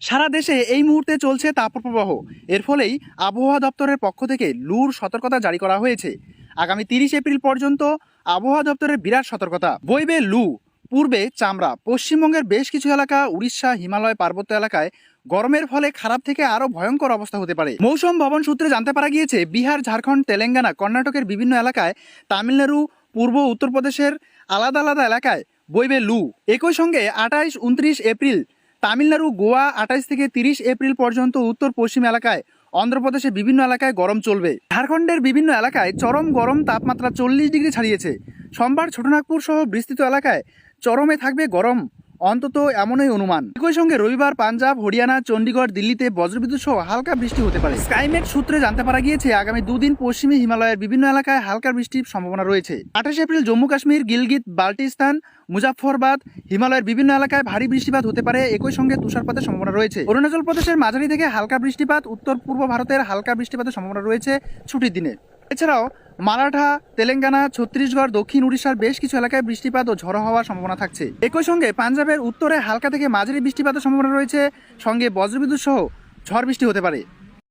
সারা দেশে এই মুহূর্তে চলছে তাপপ্রবাহ এর ফলেই আবহাওয়া দপ্তরের পক্ষ থেকে লুর সতর্কতা জারি করা হয়েছে। আগামী তিরিশ এপ্রিল পর্যন্ত আবহাওয়া দপ্তরের বিরাট সতর্কতা। বইবে লু, পূর্বে চামড়া, পশ্চিমবঙ্গের বেশ কিছু এলাকা, উড়িষ্যা, হিমালয়, পার্বত্য এলাকায় গরমের ফলে খারাপ থেকে আরও ভয়ঙ্কর অবস্থা হতে পারে। মৌসুম ভবন সূত্রে জানতে পারা গিয়েছে, বিহার, ঝাড়খণ্ড, তেলেঙ্গানা, কর্ণাটকের বিভিন্ন এলাকায় তামিলনাড়ু, পূর্ব উত্তরপ্রদেশের আলাদা আলাদা এলাকায় বইবে লু। একই সঙ্গে আঠাইশ, উনত্রিশ এপ্রিল তামিলনাড়ু, গোয়া আঠাইশ থেকে তিরিশ এপ্রিল পর্যন্ত উত্তর পশ্চিম এলাকায় অন্ধ্রপ্রদেশের বিভিন্ন এলাকায় গরম চলবে। ঝাড়খণ্ডের বিভিন্ন এলাকায় চরম গরম তাপমাত্রা চল্লিশ ডিগ্রি ছাড়িয়েছে। সোমবার ছোটনাগপুর সহ বিস্তৃত এলাকায় চরমে থাকবে গরম। অন্তত এমনই অনুমান। একই সঙ্গে রবিবার পাঞ্জাব, হরিয়ানা, চণ্ডীগড়, দিল্লিতে বজ্রবিদ্যুৎ সহ হালকা বৃষ্টি হতে পারে। স্কাইমেট সূত্রে জানতে পারা গিয়েছে, আগামী দুদিন পশ্চিমী হিমালয়ের বিভিন্ন এলাকায় হালকা বৃষ্টির সম্ভাবনা রয়েছে। আঠাশ এপ্রিল জম্মু কাশ্মীর, গিলগিত, বাল্টিস্তান মুজাফরবাদ হিমালয়ের বিভিন্ন এলাকায় ভারী বৃষ্টিপাত হতে পারে। একই সঙ্গে তুষারপাতের সম্ভাবনা রয়েছে। অরুণাচল প্রদেশের মাঝারি থেকে হালকা বৃষ্টিপাত উত্তর পূর্ব ভারতের হালকা বৃষ্টিপাতের সম্ভাবনা রয়েছে ছুটির দিনে। এছাড়াও মারাঠা, তেলেঙ্গানা, ছত্তিশগড়, দক্ষিণ উড়িষ্যার বেশ কিছু এলাকায় বৃষ্টিপাত ও ঝড়ো হওয়ার সম্ভাবনা থাকছে। একই সঙ্গে পাঞ্জাবের উত্তরে হালকা থেকে মাঝারি বৃষ্টিপাতের সম্ভাবনা রয়েছে। সঙ্গে বজ্রবিদ্যুৎ সহ ঝড় বৃষ্টি হতে পারে।